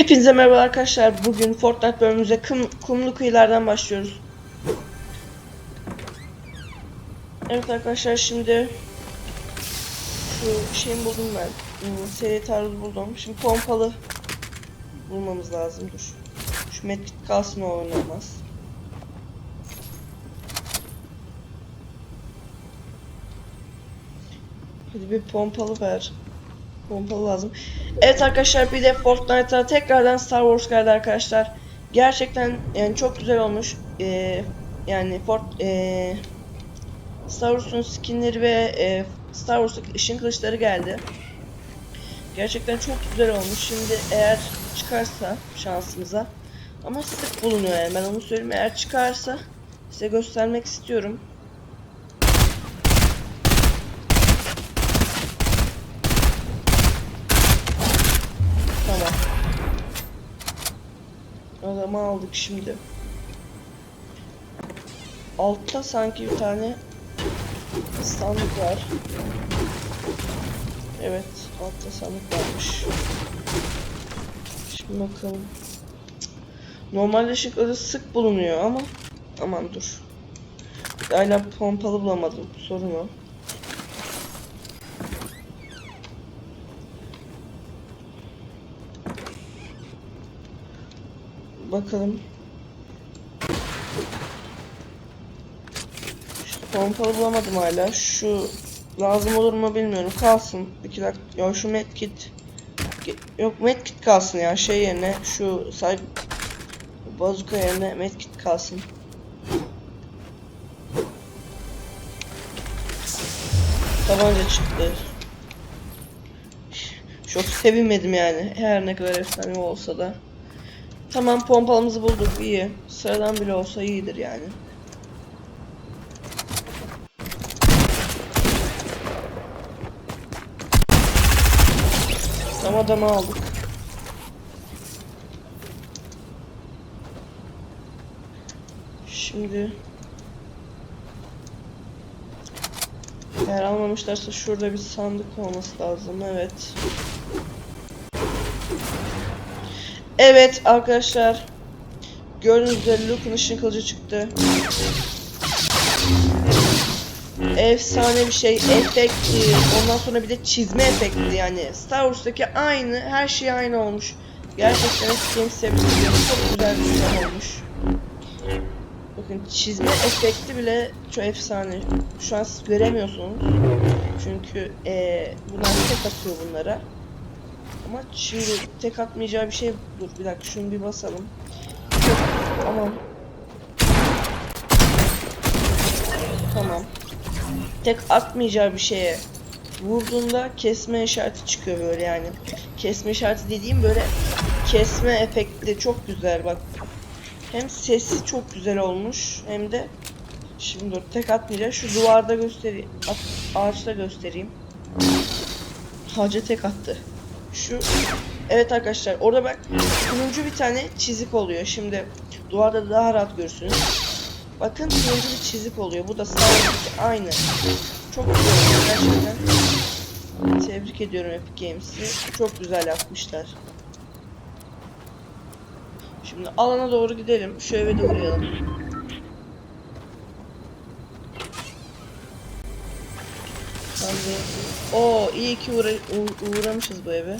Hepinize merhaba arkadaşlar. Bugün Fortnite bölümümüze kum, kumlu kıyılardan başlıyoruz. Evet arkadaşlar şimdi şu şeyimi buldum ben. Hmm, Seri taarruz buldum. Şimdi pompalı bulmamız lazım. Dur. Şu medkit kalsın o oynamaz. Hadi bir pompalı ver. Pompalı lazım. Evet arkadaşlar bir de Fortnite'a tekrardan Star Wars geldi arkadaşlar. Gerçekten yani çok güzel olmuş. Ee, yani Fort ee, Star Wars'un skinleri ve ee, Star Wars'taki ışın kılıçları geldi. Gerçekten çok güzel olmuş. Şimdi eğer çıkarsa şansımıza ama sık bulunuyor yani ben onu söyleyeyim. Eğer çıkarsa size göstermek istiyorum. Adamı aldık şimdi. Altta sanki bir tane sandık var. Evet, altta sandık varmış. Şimdi bakalım. Normalde ışıkları sık bulunuyor ama aman dur. Hala pompalı bulamadım. Sorun o. Bakalım. Şu pompalı bulamadım hala. Şu lazım olur mu bilmiyorum. Kalsın. İki dakika. Ya şu medkit. Yok medkit kalsın ya. Şey yerine şu say bazuka yerine medkit kalsın. Tabanca çıktı. Çok sevinmedim yani. Her ne kadar efsane olsa da. Tamam pompalımızı bulduk iyi. Sıradan bile olsa iyidir yani. Tam adamı aldık. Şimdi eğer almamışlarsa şurada bir sandık olması lazım. Evet. Evet arkadaşlar. Gördüğünüz üzere Luke'un ışın kılıcı çıktı. Efsane bir şey. Efekti. Ondan sonra bir de çizme efekti yani. Star Wars'taki aynı. Her şey aynı olmuş. Gerçekten tebrik ediyorum. Çok güzel bir şey olmuş. Bakın çizme efekti bile çok efsane. Şu an siz göremiyorsunuz. Çünkü eee bunlar tek atıyor bunlara. Ama şimdi tek atmayacağı bir şey dur bir dakika şunu bir basalım. Tamam. Tamam. Tek atmayacağı bir şeye vurduğunda kesme işareti çıkıyor böyle yani. Kesme işareti dediğim böyle kesme efekti çok güzel bak. Hem sesi çok güzel olmuş hem de şimdi dur tek atmayacak şu duvarda göstereyim. Ağaçta göstereyim. Ağaca tek attı. Şu evet arkadaşlar orada bak turuncu bir tane çizik oluyor. Şimdi duvarda daha rahat görürsünüz. Bakın turuncu bir çizik oluyor. Bu da sağdaki aynı. Çok güzel gerçekten. Tebrik ediyorum Epic Games'i. Çok güzel yapmışlar. Şimdi alana doğru gidelim. Şu eve de uğrayalım. Oo iyi ki uğra uğ- uğramışız bu eve.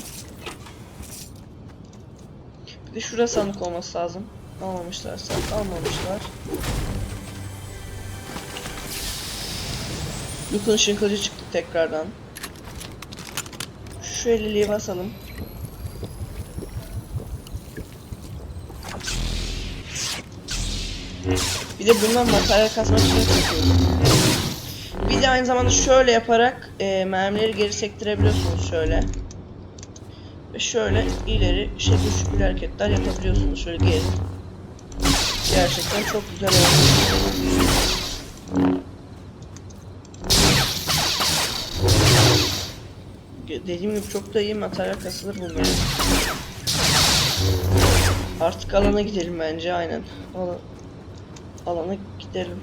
Bir de şurası sandık olması lazım. Almamışlarsa almamışlar. Luke'un ışın kılıcı çıktı tekrardan. Şu eliliği basalım. Bir de bundan materyal kasmak için yapıyorum. Bir de aynı zamanda şöyle yaparak e, mermileri geri sektirebiliyorsunuz şöyle. Ve şöyle ileri şekil şükür hareketler yapabiliyorsunuz şöyle geri. Gerçekten çok güzel oldu. Dediğim gibi çok da iyi materyal kasılır bunlar. Artık alana gidelim bence aynen. Ala- alana gidelim.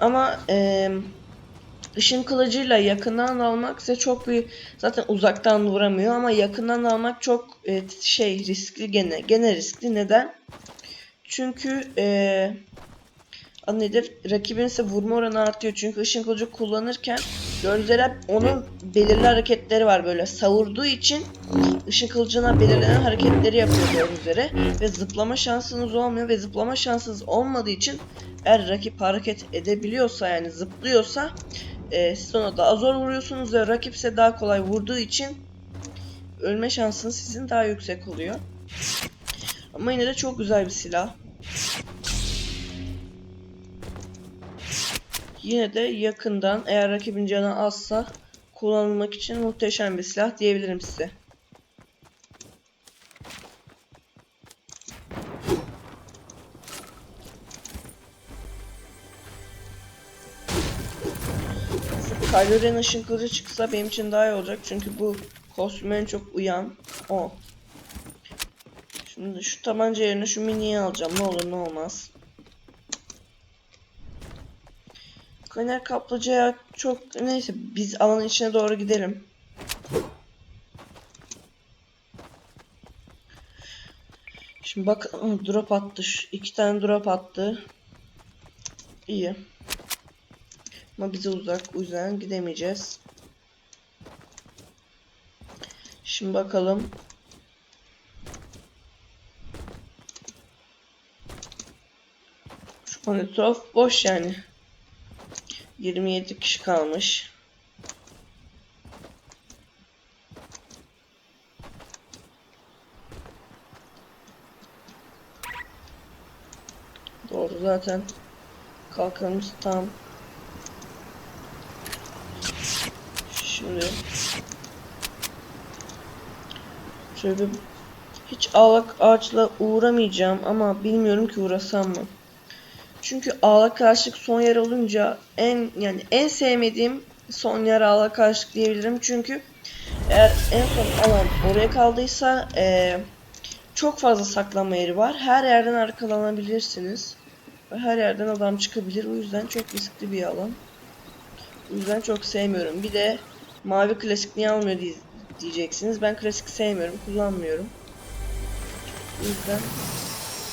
Ama eee ışın kılıcıyla yakından almak size çok bir zaten uzaktan vuramıyor ama yakından almak çok e, şey riskli gene gene riskli neden? Çünkü eee adı nedir? Rakibin ise vurma oranı artıyor. Çünkü ışın kılıcı kullanırken gözleri hep onun belirli hareketleri var böyle savurduğu için ışın kılıcına belirlenen hareketleri yapıyor gördüğünüz üzere ve zıplama şansınız olmuyor ve zıplama şansınız olmadığı için eğer rakip hareket edebiliyorsa yani zıplıyorsa e, siz ona daha zor vuruyorsunuz ve rakip ise daha kolay vurduğu için ölme şansınız sizin daha yüksek oluyor. Ama yine de çok güzel bir silah. Yine de yakından eğer rakibin canı azsa kullanılmak için muhteşem bir silah diyebilirim size. Kylo Ren ışın kılıcı çıksa benim için daha iyi olacak çünkü bu kostüme çok uyan o. Şimdi şu tabanca yerine şu miniyi alacağım ne olur ne olmaz. Kaner kaplıcaya çok neyse biz alanın içine doğru gidelim. Şimdi bak drop attı. İki tane drop attı. İyi. Ama bize uzak. O yüzden gidemeyeceğiz. Şimdi bakalım. Şu an etraf boş yani. 27 kişi kalmış. Doğru zaten kalkanımız tam. Şimdi şöyle hiç ağlak ağaçla uğramayacağım ama bilmiyorum ki uğrasam mı. Çünkü ağla karşılık son yer olunca en yani en sevmediğim son yer ağla karşılık diyebilirim. Çünkü eğer en son alan oraya kaldıysa eee, çok fazla saklanma yeri var. Her yerden arkalanabilirsiniz. Ve her yerden adam çıkabilir. O yüzden çok riskli bir alan. O yüzden çok sevmiyorum. Bir de mavi klasik niye almıyor diye- diyeceksiniz. Ben klasik sevmiyorum. Kullanmıyorum. O yüzden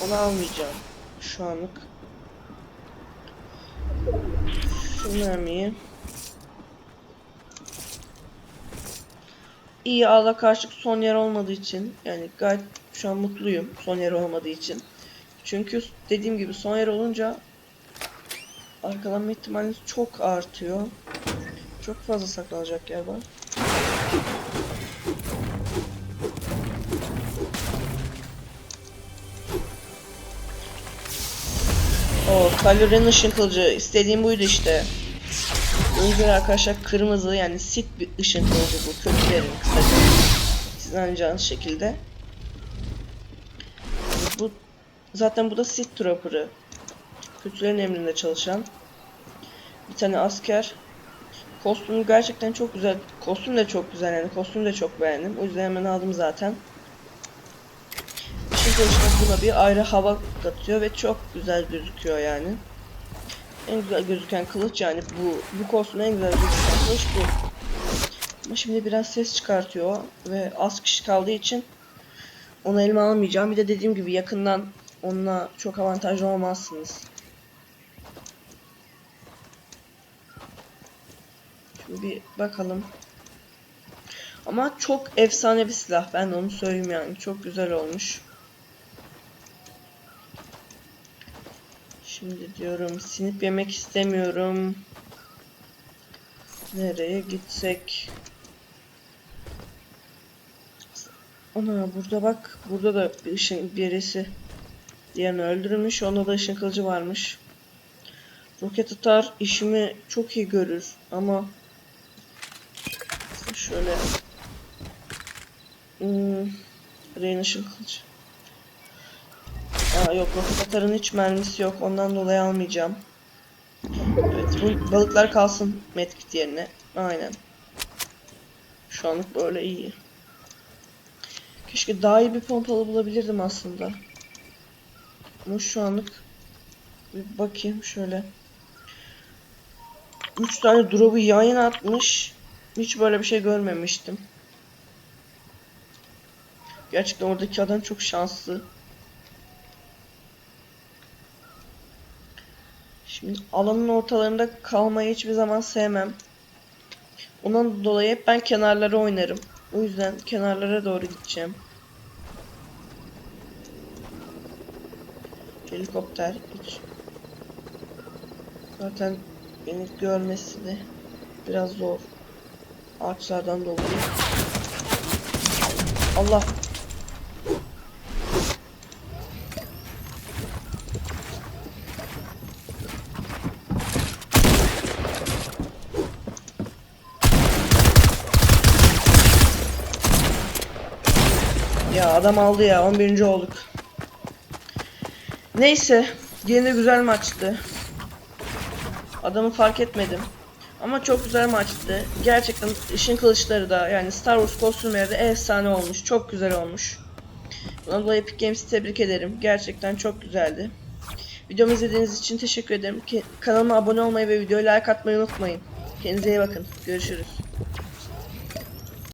onu almayacağım. Şu anlık. Şu mermiyi. İyi ağla karşılık son yer olmadığı için yani gayet şu an mutluyum son yer olmadığı için. Çünkü dediğim gibi son yer olunca arkalanma ihtimaliniz çok artıyor. Çok fazla saklanacak yer var. O Kylo Ren'in ışın kılıcı istediğim buydu işte. Yüzden arkadaşlar kırmızı yani sit bir ışın kılıcı bu kötülerin kısaca. Siz anlayacağınız şekilde. Bu zaten bu da sit trooper'ı. Kötülerin emrinde çalışan bir tane asker. Kostümü gerçekten çok güzel. Kostüm de çok güzel yani. Kostümü de çok beğendim. O yüzden hemen aldım zaten. Işın kılıcı buna bir ayrı hava katıyor ve çok güzel gözüküyor yani. En güzel gözüken kılıç yani bu bu kostümün en güzel gözüken kılıç bu. Ama şimdi biraz ses çıkartıyor ve az kişi kaldığı için onu elime almayacağım. Bir de dediğim gibi yakından onunla çok avantajlı olmazsınız. Bir bakalım. Ama çok efsane bir silah. Ben de onu söyleyeyim yani. Çok güzel olmuş. Şimdi diyorum sinip yemek istemiyorum. Nereye gitsek? Ana burada bak. Burada da bir ışın birisi diğerini öldürmüş. Onda da ışın kılıcı varmış. Roket atar işimi çok iyi görür ama şöyle hmm, Rain ışın kılıcı. Aa yok roket atarın hiç mermisi yok. Ondan dolayı almayacağım. Evet bu balıklar kalsın medkit yerine. Aynen. Şu anlık böyle iyi. Keşke daha iyi bir pompalı bulabilirdim aslında. Ama şu anlık bir bakayım şöyle. 3 tane drop'u yan yana atmış. Hiç böyle bir şey görmemiştim. Gerçekten oradaki adam çok şanslı. Şimdi alanın ortalarında kalmayı hiçbir zaman sevmem. Ondan dolayı hep ben kenarlara oynarım. O yüzden kenarlara doğru gideceğim. Helikopter hiç. Zaten beni görmesi de biraz zor. Ağaçlardan dolayı. Allah. Ya adam aldı ya 11. olduk. Neyse yine güzel maçtı. Adamı fark etmedim. Ama çok güzel maçtı. Gerçekten ışın kılıçları da yani Star Wars kostümleri de efsane olmuş. Çok güzel olmuş. Bundan dolayı Epic Games'i tebrik ederim. Gerçekten çok güzeldi. Videomu izlediğiniz için teşekkür ederim. Kanalıma abone olmayı ve videoya like atmayı unutmayın. Kendinize iyi bakın. Görüşürüz.